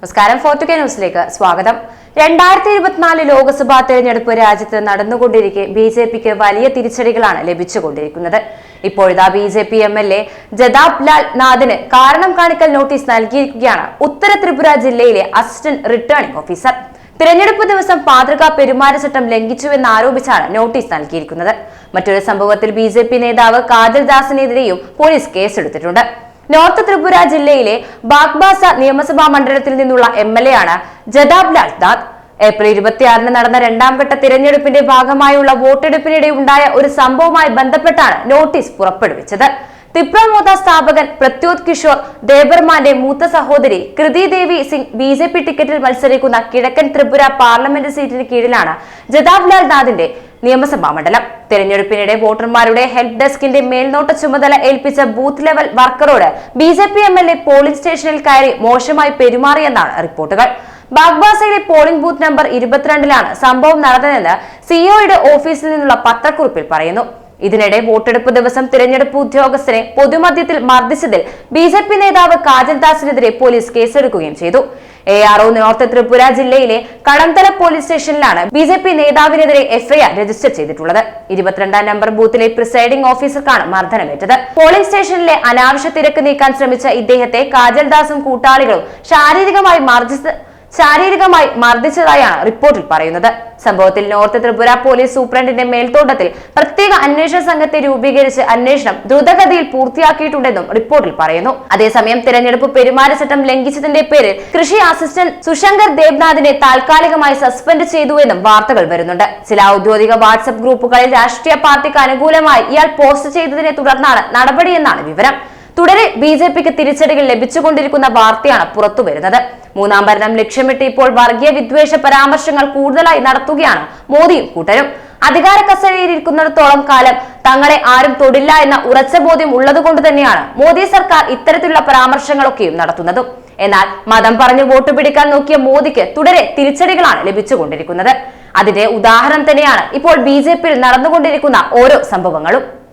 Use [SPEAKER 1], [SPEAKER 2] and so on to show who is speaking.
[SPEAKER 1] നമസ്കാരം. ഫോർട്ടുകെ ന്യൂസിലേക്ക് സ്വാഗതം. രണ്ടായിരത്തി ഇരുപത്തിനാല് ലോക്സഭാ തെരഞ്ഞെടുപ്പ് രാജ്യത്ത് നടന്നുകൊണ്ടിരിക്കെ ബി ജെ പിക്ക് വലിയ തിരിച്ചടികളാണ് ലഭിച്ചുകൊണ്ടിരിക്കുന്നത്. ഇപ്പോഴിതാ B J P M L A Jadab Lal നാഥിന് കാരണം കാണിക്കൽ നോട്ടീസ് നൽകിയിരിക്കുകയാണ് ഉത്തര ത്രിപുര ജില്ലയിലെ അസിസ്റ്റന്റ് റിട്ടേണിംഗ് ഓഫീസർ. തിരഞ്ഞെടുപ്പ് ദിവസം മാതൃകാ പെരുമാറ്റച്ചട്ടം ലംഘിച്ചുവെന്ന് ആരോപിച്ചാണ് നോട്ടീസ് നൽകിയിരിക്കുന്നത്. മറ്റൊരു സംഭവത്തിൽ ബി നേതാവ് കാതിൽ ദാസിനെതിരെയും പോലീസ് കേസെടുത്തിട്ടുണ്ട്. നോർത്ത് ത്രിപുര ജില്ലയിലെ ബാഗ്ബാസ നിയമസഭാ മണ്ഡലത്തിൽ നിന്നുള്ള എം എൽ എ ആണ് ജദാബ് ലാൽ ദാദ്. ഏപ്രിൽ ഇരുപത്തിയാറിന് നടന്ന രണ്ടാം ഘട്ട തിരഞ്ഞെടുപ്പിന്റെ ഭാഗമായുള്ള വോട്ടെടുപ്പിനിടെ ഉണ്ടായ ഒരു സംഭവവുമായി ബന്ധപ്പെട്ടാണ് നോട്ടീസ് പുറപ്പെടുവിച്ചത്. തിപ്രമോദ സ്ഥാപകൻ പ്രത്യോത് കിഷോർ ദേബർമാന്റെ മൂത്ത സഹോദരി Kriti Devi Singh B J P ടിക്കറ്റിൽ മത്സരിക്കുന്ന കിഴക്കൻ ത്രിപുര പാർലമെന്റ് സീറ്റിന് കീഴിലാണ് ജദാബ് ലാൽ നാഥിന്റെ നിയമസഭാ മണ്ഡലം. തെരഞ്ഞെടുപ്പിനിടെ വോട്ടർമാരുടെ ഹെൽപ്പ് ഡെസ്കിന്റെ മേൽനോട്ട ചുമതല ഏൽപ്പിച്ച booth level വർക്കറോട് B J P M L A polling സ്റ്റേഷനിൽ കയറി മോശമായി പെരുമാറിയെന്നാണ് റിപ്പോർട്ടുകൾ. ബാഗ്ബാസയിലെ പോളിംഗ് ബൂത്ത് നമ്പർ ഇരുപത്തിരണ്ടിലാണ് സംഭവം നടന്നതെന്ന് സിഒയുടെ ഓഫീസിൽ നിന്നുള്ള പത്രക്കുറിപ്പിൽ പറയുന്നു. ഇതിനിടെ വോട്ടെടുപ്പ് ദിവസം തിരഞ്ഞെടുപ്പ് ഉദ്യോഗസ്ഥനെ പൊതുമധ്യത്തിൽ മർദ്ദിച്ചതിൽ ബി നേതാവ് കാജൽദാസിനെതിരെ പോലീസ് കേസെടുക്കുകയും ചെയ്തു. A R O north Tripura ജില്ലയിലെ കടന്തല പോലീസ് സ്റ്റേഷനിലാണ് ബി ജെ പി നേതാവിനെതിരെ എഫ്ഐആർ രജിസ്റ്റർ ചെയ്തിട്ടുള്ളത്. ഇരുപത്തിരണ്ടാം നമ്പർ ബൂത്തിലെ പ്രിസൈഡിംഗ് ഓഫീസർക്കാണ് മർദ്ദനമേറ്റത്. പോലീസ് സ്റ്റേഷനിലെ അനാവശ്യ തിരക്ക് നീക്കാൻ ശ്രമിച്ച ഇദ്ദേഹത്തെ കാജൽദാസും കൂട്ടാളികളും ശാരീരികമായി മർദ്ദിച്ച ശാരീരികമായി മർദ്ദിച്ചതായാണ് റിപ്പോർട്ടിൽ പറയുന്നത്. സംഭവത്തിൽ നോർത്ത് ത്രിപുര പോലീസ് സൂപ്രണ്ടിന്റെ മേൽത്തോട്ടത്തിൽ പ്രത്യേക അന്വേഷണ സംഘത്തെ രൂപീകരിച്ച് അന്വേഷണം ദ്രുതഗതിയിൽ പൂർത്തിയാക്കിയിട്ടുണ്ടെന്നും റിപ്പോർട്ടിൽ പറയുന്നു. അതേസമയം തിരഞ്ഞെടുപ്പ് പെരുമാറ്റച്ചട്ടം ലംഘിച്ചതിന്റെ പേരിൽ കൃഷി അസിസ്റ്റന്റ് സുശങ്കർ ദേവ്നാഥിനെ താൽക്കാലികമായി സസ്പെൻഡ് ചെയ്തു എന്നും വാർത്തകൾ വരുന്നുണ്ട്. ചില ഔദ്യോഗിക വാട്സ്ആപ്പ് ഗ്രൂപ്പുകളിൽ രാഷ്ട്രീയ പാർട്ടിക്ക് അനുകൂലമായി ഇയാൾ പോസ്റ്റ് ചെയ്തതിനെ തുടർന്നാണ് നടപടിയെന്നാണ് വിവരം. തുടരെ ബി ജെ പിക്ക് തിരിച്ചടികൾ ലഭിച്ചുകൊണ്ടിരിക്കുന്ന വാർത്തയാണ് പുറത്തുവരുന്നത്. മൂന്നാം ഭരണം ലക്ഷ്യമിട്ട് ഇപ്പോൾ വർഗീയ വിദ്വേഷ പരാമർശങ്ങൾ കൂടുതലായി നടത്തുകയാണ്. മോദിയും കൂട്ടരും. അധികാര കസേരയിൽ ഇരിക്കുന്നിടത്തോളം കാലം തങ്ങളെ ആരും തൊടില്ല എന്ന ഉറച്ച ബോധ്യം ഉള്ളതുകൊണ്ട് തന്നെയാണ് മോദി സർക്കാർ ഇത്തരത്തിലുള്ള പരാമർശങ്ങളൊക്കെയും നടത്തുന്നതും. എന്നാൽ മതം പറഞ്ഞു വോട്ട് പിടിക്കാൻ നോക്കിയ മോദിക്ക് തുടരെ തിരിച്ചടികളാണ് ലഭിച്ചുകൊണ്ടിരിക്കുന്നത്. അതിന്റെ ഉദാഹരണം തന്നെയാണ് ഇപ്പോൾ ബി നടന്നുകൊണ്ടിരിക്കുന്ന ഓരോ സംഭവങ്ങളും.